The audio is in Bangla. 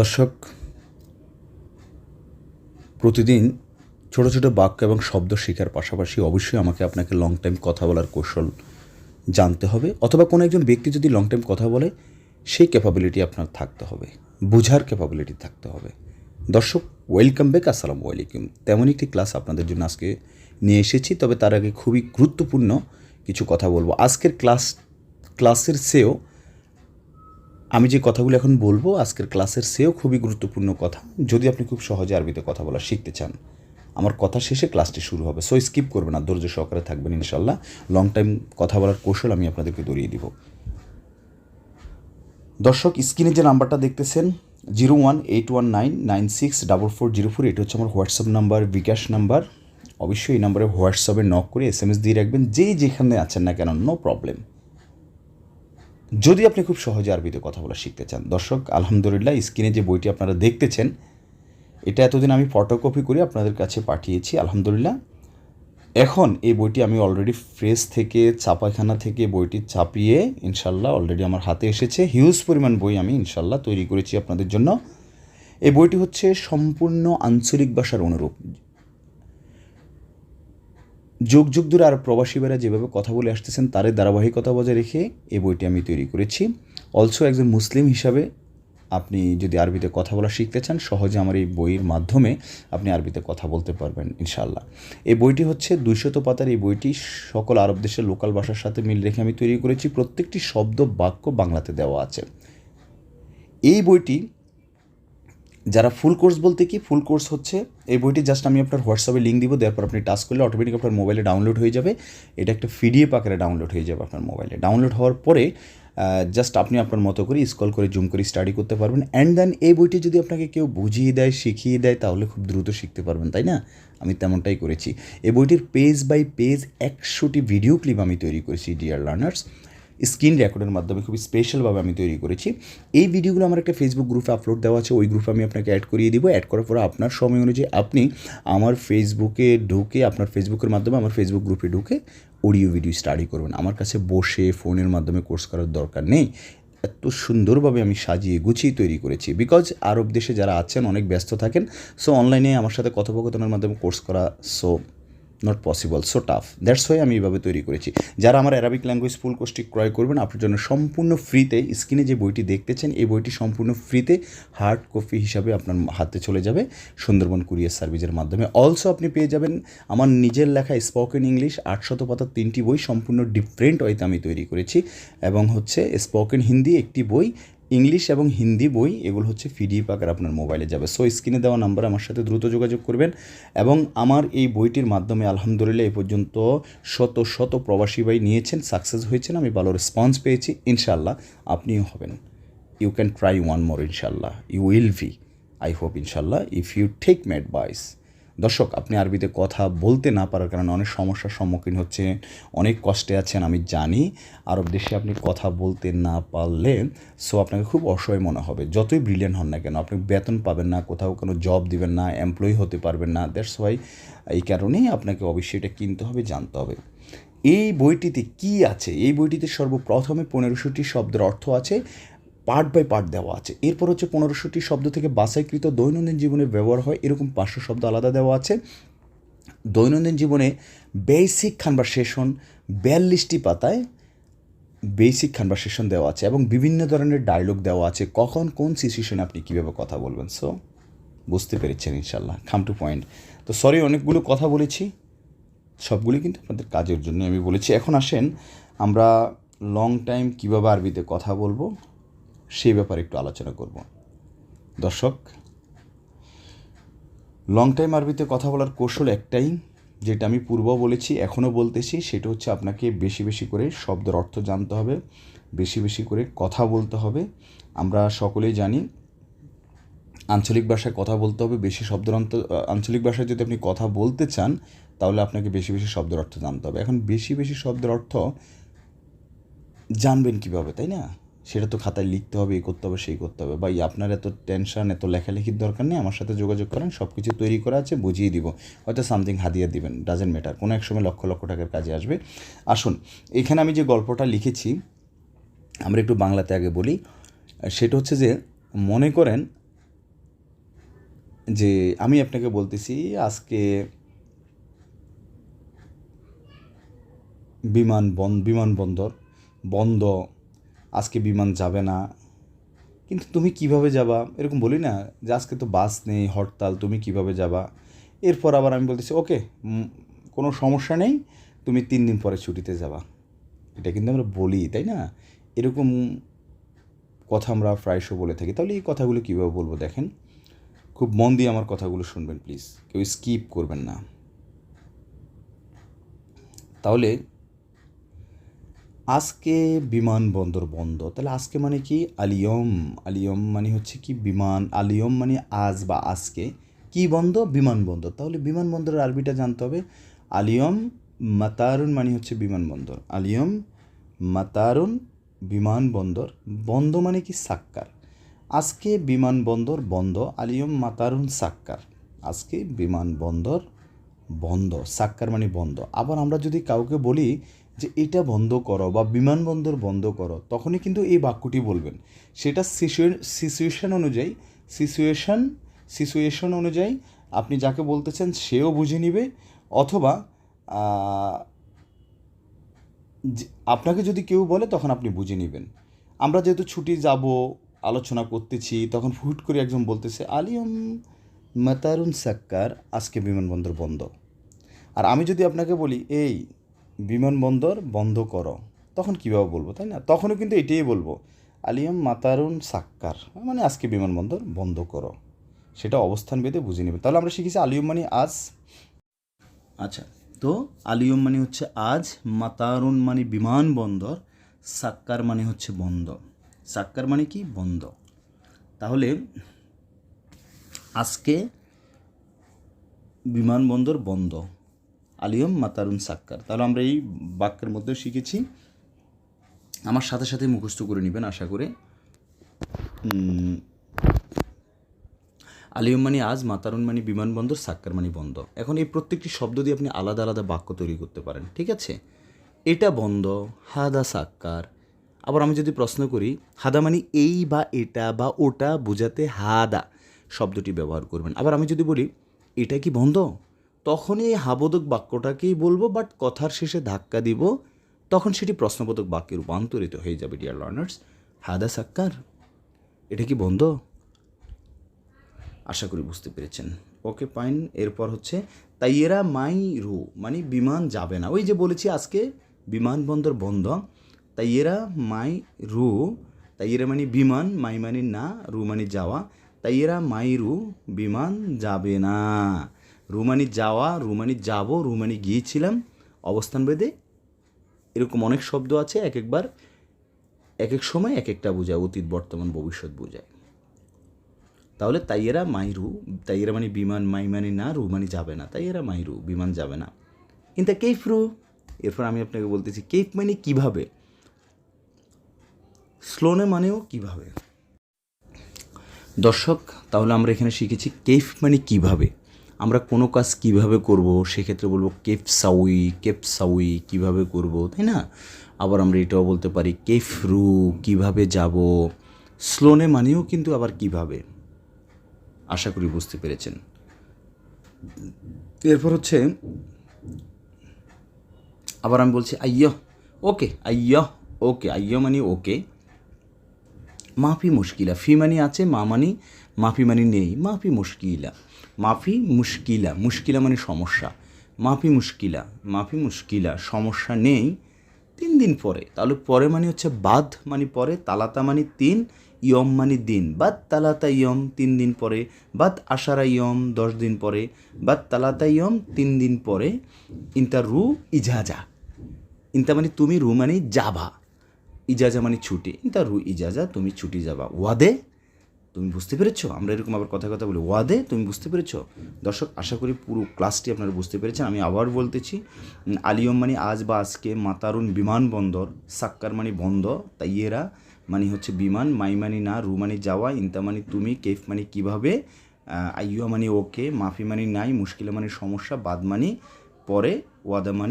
দর্শক, প্রতিদিন ছোট ছোট বাক্য এবং শব্দ শেখার পাশাপাশি অবশ্যই আমাকে আপনাকে লং টাইম কথা বলার কৌশল জানতে হবে অথবা কোনো একজন ব্যক্তি যদি লং টাইম কথা বলে, সেই ক্যাপাবিলিটি আপনার থাকতে হবে, বোঝার ক্যাপাবিলিটি থাকতে হবে। দর্শক ওয়েলকাম ব্যাক আসসালামু আলাইকুম। তেমন একটি ক্লাস আপনাদের জন্য আজকে নিয়ে এসেছি, তবে তার আগে খুবই গুরুত্বপূর্ণ কিছু কথা বলব। আজকের ক্লাস ক্লাসের চেয়েও আমি যে কথাগুলো এখন বলব, আজকের ক্লাসের সেও খুবই গুরুত্বপূর্ণ কথা, যদি আপনি খুব সহজে আরবিতে কথা বলা শিখতে চান। আমার কথা শেষে ক্লাসটি শুরু হবে সো স্কিপ করবেন না, ধৈর্য সহকারে থাকবেন ইনশাল্লাহ লং টাইম কথা বলার কৌশল আমি আপনাদেরকে ধরিয়ে দিব। দর্শক, স্ক্রিনে যে নাম্বারটা দেখতেছেন zero one eight one nine nine six double four zero four এটা হচ্ছে আমার হোয়াটসঅ্যাপ নাম্বার, বিকাশ নাম্বার। অবশ্যই এই নাম্বারে হোয়াটসঅ্যাপে নক করে এস এম এস দিয়ে রাখবেন, যেই যেখানে আছেন না কেন নো প্রবলেম যদি আপনি খুব সহজে আরবিতে কথা বলা শিখতে চান, দর্শক, আলহামদুলিল্লাহ স্ক্রিনে যে বইটি আপনারা দেখতেছেন, এটা এতদিন আমি ফটোকপি করে আপনাদের কাছে পাঠিয়েছি, আলহামদুলিল্লাহ। এখন এই বইটি আমি অলরেডি ফ্রেশ থেকে, ছাপাখানা থেকে বইটি ছাপিয়ে ইনশাল্লাহ অলরেডি আমার হাতে এসেছে। হিউজ পরিমাণ বই আমি ইনশাল্লাহ তৈরি করেছি আপনাদের জন্য। এই বইটি হচ্ছে সম্পূর্ণ আঞ্চলিক ভাষার অনুরূপ। যুগ যুগ ধরে আর প্রবাসীরা যেভাবে কথা বলে আসতেছেন, তারই ধারাবাহিকতা বজায় রেখে এই বইটি আমি তৈরি করেছি। অলসো একজন মুসলিম হিসাবে আপনি যদি আরবিতে কথা বলা শিখতে চান, সহজে আমার এই বইয়ের মাধ্যমে আপনি আরবিতে কথা বলতে পারবেন ইনশাল্লাহ এই বইটি হচ্ছে দুইশত পাতার এই বইটি সকল আরব দেশের লোকাল ভাষার সাথে মিল রেখে আমি তৈরি করেছি। প্রত্যেকটি শব্দ বাক্য বাংলাতে দেওয়া আছে। এই বইটি যারা ফুল কোর্স বলতে কি ফুল কোর্স হচ্ছে, এই বইটি জাস্ট আমি আপনার হোয়াটসঅ্যাপে লিঙ্ক দিব, দেওয়ার পর আপনি টাচ করলে অটোমেটিক আপনার মোবাইলে ডাউনলোড হয়ে যাবে। এটা একটা পিডিএফ আকারে ডাউনলোড হয়ে যাবে আপনার মোবাইলে ডাউনলোড হওয়ার পরে জাস্ট আপনি আপনার মতো করে স্কল করে জুম করে স্টাডি করতে পারবেন। অ্যান্ড দেন এই বইটি যদি আপনাকে কেউ বুঝিয়ে দেয়, শিখিয়ে দেয়, তাহলে খুব দ্রুত শিখতে পারবেন, তাই না? আমি তেমনটাই করেছি। এই বইটির পেজ বাই পেজ একশোটি ভিডিও ক্লিপ আমি তৈরি করেছি ডিয়ার লার্নার্স স্ক্রিন রেকর্ডের মাধ্যমে খুব স্পেশালভাবে আমি তৈরি করেছি। এই ভিডিওগুলো আমার একটা ফেসবুক গ্রুপে আপলোড দেওয়া আছে, ওই গ্রুপে আমি আপনাকে অ্যাড করিয়ে দিব। অ্যাড করার পর আপনার সময় অনুযায়ী আপনি আমার ফেসবুকে ঢুকে, আপনার ফেসবুকের মাধ্যমে আমার ফেসবুক গ্রুপে ঢুকে অডিও ভিডিও স্টাডি করবেন। আমার কাছে বসে ফোনের মাধ্যমে কোর্স করার দরকার নেই। এত সুন্দরভাবে আমি সাজিয়ে গুছিয়ে তৈরি করেছি। বিকজ আরব দেশে যারা আছেন, অনেক ব্যস্ত থাকেন সো অনলাইনে আমার সাথে কথোপকথনের মাধ্যমে কোর্স করা so not possible so tough that's why আমি এইভাবে তৈরি করেছি। যারা আমার অ্যারাবিক ল্যাঙ্গুয়েজ ফুল কোর্সটি ক্রয় করবেন, আপনার জন্য সম্পূর্ণ ফ্রিতে স্ক্রিনে যে বইটি দেখতেছেন, এই বইটি সম্পূর্ণ ফ্রিতে হার্ড কপি হিসাবে আপনার হাতে চলে যাবে সুন্দরবন কুরিয়ার সার্ভিসের মাধ্যমে। অলসো আপনি পেয়ে যাবেন আমার নিজের লেখা স্পোকেন ইংলিশ আটশত পাতার তিনটি বই সম্পূর্ণ ডিফারেন্ট ওয়েতে আমি তৈরি করেছি। এবং হচ্ছে স্পোকেন হিন্দি একটি বই ইংলিশ এবং হিন্দি বই, এগুলো হচ্ছে পিডিএফ আকার আপনার মোবাইলে যাবে। সো স্ক্রিনে দেওয়া নাম্বার আমার সাথে দ্রুত যোগাযোগ করবেন এবং আমার এই বইটির মাধ্যমে আলহামদুলিল্লাহ এই পর্যন্ত শত শত প্রবাসী ভাই নিয়েছেন সাকসেস হয়েছেন, আমি ভালো রেসপন্স পেয়েছি ইনশাল্লাহ আপনিও হবেন। You can try one more ইনশাল্লাহ you will be I hope ইনশাল্লাহ if you take my advice দর্শক, আপনি আরবিতে কথা বলতে না পারার কারণে অনেক সমস্যার সম্মুখীন হচ্ছে অনেক কষ্টে আছেন, আমি জানি। আরব দেশে আপনি কথা বলতে না পারলে সো আপনাকে খুব অসহায় মনে হবে। যতই ব্রিলিয়ান্ট হন না কেন, আপনি বেতন পাবেন না, কোথাও কোনো জব দিবেন না এমপ্লয়ি হতে পারবেন না দ্যাটস ওয়াই এই কারণেই আপনাকে অবশ্যই এটা কিনতে হবে, জানতে হবে। এই বইটিতে কি আছে? এই বইটিতে সর্বপ্রথমে পনেরোশোটি শব্দের অর্থ আছে। পার্ট বাই পার্ট দেওয়া আছে। এরপর হচ্ছে পনেরোশোটি শব্দ থেকে বাছাইকৃত দৈনন্দিন জীবনে ব্যবহার হয়, এরকম পাঁচশো শব্দ আলাদা দেওয়া আছে। দৈনন্দিন জীবনে বেসিক কনভারসেশন বিয়াল্লিশটি পাতায় বেসিক কনভারসেশন দেওয়া আছে এবং বিভিন্ন ধরনের ডায়লগ দেওয়া আছে। কখন কোন সিচুয়েশনে আপনি কীভাবে কথা বলবেন? সো বুঝতে পেরেছেন ইনশাল্লাহ খাম টু পয়েন্ট তো সরি অনেকগুলো কথা বলেছি। সবগুলি কিন্তু আপনাদের কাজের জন্য আমি বলেছি। এখন আসেন, আমরা লং টাইম কীভাবে আরবিতে কথা বলব? সেই ব্যাপারে একটু আলোচনা করব। দর্শক লং টাইম আরবিতে কথা বলার কৌশল একটাই, যেটা আমি পূর্ব বলেছি, এখনও বলতেছি, সেটা হচ্ছে আপনাকে বেশি বেশি করে শব্দের অর্থ জানতে হবে, বেশি বেশি করে কথা বলতে হবে। আমরা সকলেই জানি, আঞ্চলিক ভাষায় কথা বলতে হবে, বেশি শব্দের অন্ত, আঞ্চলিক ভাষায় যদি আপনি কথা বলতে চান, তাহলে আপনাকে বেশি বেশি শব্দের অর্থ জানতে হবে। এখন বেশি বেশি শব্দের অর্থ জানবেন কীভাবে, তাই না? সেটা তো খাতায় লিখতে হবে এই করতে হবে, সেই করতে হবে। বা আপনার এত টেনশন এত লেখালেখির দরকার নেই, আমার সাথে যোগাযোগ করেন সব কিছু তৈরি করা আছে, বুঝিয়ে দিব। হয়তো সামথিং হাদিয়া দিবেন ডাজেন্ট ম্যাটার কোনো এক সময় লক্ষ লক্ষ টাকার কাজে আসবে। আসুন, এখানে আমি যে গল্পটা লিখেছি, আমরা একটু বাংলাতে আগে বলি। সেটা হচ্ছে যে, মনে করেন যে, আমি আপনাকে বলতেছি, আজকে বিমান বন বিমানবন্দর বন্ধ আজকে বিমান যাবে না। কিন্তু তুমি কীভাবে যাবা? এরকম বলি না যে আজকে তো বাস নেই, হরতাল, তুমি কীভাবে যাবা? এরপর আবার আমি বলতেছি, ওকে কোনো সমস্যা নেই, তুমি তিন দিন পরে ছুটিতে যাবা। এটা কিন্তু আমরা বলি, তাই না? এরকম কথা আমরা প্রায়শই বলে থাকি। তাহলে এই কথাগুলো কীভাবে বলব দেখেন? খুব মন দিয়ে আমার কথাগুলো শুনবেন, প্লিজ। কেউ স্কিপ করবেন না। তাহলে আজকে বিমানবন্দর বন্ধ। তাহলে আজকে মানে কি? আলিয়ম আলিয়ম মানে হচ্ছে কি বিমান, আলিয়ম মানে আজ বা আজকে। কি বন্ধ? বিমানবন্দর তাহলে বিমানবন্দরের আরবিটা জানতে হবে। আলিয়ম, মাতারুন মানে হচ্ছে বিমানবন্দর আলিয়ম, মাতারুন বিমানবন্দর বন্ধ মানে কি? সাক্কার। আজকে বিমানবন্দর বন্ধ, আলিয়ম, মাতারুন, সাক্কার। আজকে বিমানবন্দর বন্ধ। সাক্কার মানে বন্ধ। আবার আমরা যদি কাউকে বলি যে এটা বন্ধ করো বা বিমানবন্দর বন্ধ করো, তখনই কিন্তু এই বাক্যটি বলবেন। সেটা সিচুয়েশন অনুযায়ী, সিচুয়েশন সিচুয়েশন অনুযায়ী আপনি যাকে বলতেছেন সেও বুঝে নিবে অথবা আপনাকে যদি কেউ বলে তখন আপনি বুঝে নেবেন। আমরা যেহেতু ছুটি যাব, আলোচনা করতেছি, তখন হুট করে একজন বলতেছে, আলিয়ম মাতারুন সাক্কার, আজকে বিমানবন্দর বন্ধ। আর আমি যদি আপনাকে বলি, এই বিমানবন্দর বন্ধ করো। তখন কীভাবে বলব, তাই না? তখনও কিন্তু এটাই বলব, আলিয়াম মাতারুন সাক্কার মানে আজকে বিমানবন্দর বন্ধ করো। সেটা অবস্থান ভেদে বুঝে নেবে। তাহলে আমরা শিখেছি আলিয়ম মানে আজ। আচ্ছা তো আলিয়ম মানে হচ্ছে আজ, মাতারুন মানে বিমানবন্দর, সাক্কার মানে হচ্ছে বন্ধ। সাক্কার মানে কি? বন্ধ। তাহলে আজকে বিমানবন্দর বন্ধ। আলিয়ম মাতারুন সাক্কার। তাহলে আমরা এই বাক্যের মধ্যে শিখেছি। আমার সাথে সাথে মুখস্থ করে নেবেন, আশা করে। আলিয়ম মানে আজ, মাতারুন মানে বিমানবন্দর, সাক্কার মানে বন্ধ। এখন এই প্রত্যেকটি শব্দ দিয়ে আপনি আলাদা আলাদা বাক্য তৈরি করতে পারেন, ঠিক আছে? এটা বন্ধ, হাদা সাক্কার। আবার আমি যদি প্রশ্ন করি, হাদা মানে এই বা এটা বা ওটা বোঝাতে হাদা শব্দটি ব্যবহার করবেন। আবার আমি যদি বলি, এটা কি বন্ধ? তখনই এই হাবোধক বাক্যটাকেই বলব বাট কথার শেষে ধাক্কা দিব। তখন সেটি প্রশ্নবোধক বাক্যে রূপান্তরিত হয়ে যাবে ডিয়ার লার্নার্স হাদা সাক্কার, এটা কি বন্ধ? আশা করি বুঝতে পেরেছেন। ওকে পাইন এরপর হচ্ছে, তাইয়েরা মাই রু মানে বিমান যাবে না। ওই যে বলেছি আজকে, বিমানবন্দর বন্ধ। তাইয়েরা মাই রু, তাইয়েরা মানে বিমান, মাই মানে না, রু মানে যাওয়া। তাইয়েরা মাই রু, বিমান যাবে না। রু মানে যাওয়া রু মানে যাব রু মানে গিয়েছিলাম, অবস্থান বেদে এরকম অনেক শব্দ আছে এক একবার এক এক সময় এক একটা বোঝায়, অতীত, বর্তমান, ভবিষ্যৎ বোঝায়। তাহলে তাইয়েরা মাইরু, তাইয়েরা মানে বিমান মাই মানে না রু মানে যাবে না। তাইয়েরা মাইরু, বিমান যাবে না। কিন্তু কেফ রু, এরপর আমি আপনাকে বলতেছি, কেফ মানে কীভাবে? স্লোনে মানেও কীভাবে? দর্শক, তাহলে আমরা এখানে শিখেছি, কেফ মানে কীভাবে? আমরা কোনো কাজ কীভাবে করব? সেক্ষেত্রে বলব কেফ সাউই কেফ সাউই কীভাবে করব, তাই না? আবার আমরা এটাও বলতে পারি কেফ রু কীভাবে যাব? স্লোনে মানেও কিন্তু আবার কীভাবে? আশা করি বুঝতে পেরেছেন। এরপর হচ্ছে, আবার আমি বলছি আইয় ওকে আইয় ওকে আইয় মানে ওকে। মাফি মুশকিলা, ফি মানি আছে, মা মানি মাফি মানি নেই, মাফি মুশকিলা। মাফি মুশকিলা মুশকিলা মানে সমস্যা। মাফি মুশকিলা মাফি মুশকিলা, সমস্যা নেই তিন দিন পরে। তাহলে পরে মানে হচ্ছে বাদ মানে পরে, তালাতা মানে তিন, ইয়ম মানে দিন। বাদ তালাতা ইয়ম তিন দিন পরে, বাদ আশারা ইয়ম দশ দিন পরে, বাদ তালাতা ইয়ম তিন দিন পরে। ইন্তা রু ইজাজা। ইন্তা মানে তুমি রু মানে যাবা। ইজাজা মানে ছুটি। তা রু ইজাজা, তুমি ছুটি যাবা। ওয়াদে তুমি বুঝতে পেরেছ? আমরা এরকম আবার কথা কথা বলি ওয়াদে? তুমি বুঝতে পেরেছ? দর্শক আশা করি পুরো ক্লাসটি আপনারা বুঝতে পেরেছেন। আমি আবার বলতেছি আলিয়ম মানে আজ বা আজকে মাতারুন বিমানবন্দর সাক্কার মানে বন্ধ তাইয়েরা মানে হচ্ছে বিমান মাই মানে না রু মানে যাওয়া ইন্তা মানে তুমি কেফ মানে কীভাবে আহ, আইয়ুয়া মানে ওকে মাফি মানে নাই মুশকিলা মানে সমস্যা বাদ মানে পরে ওয়াদা মানে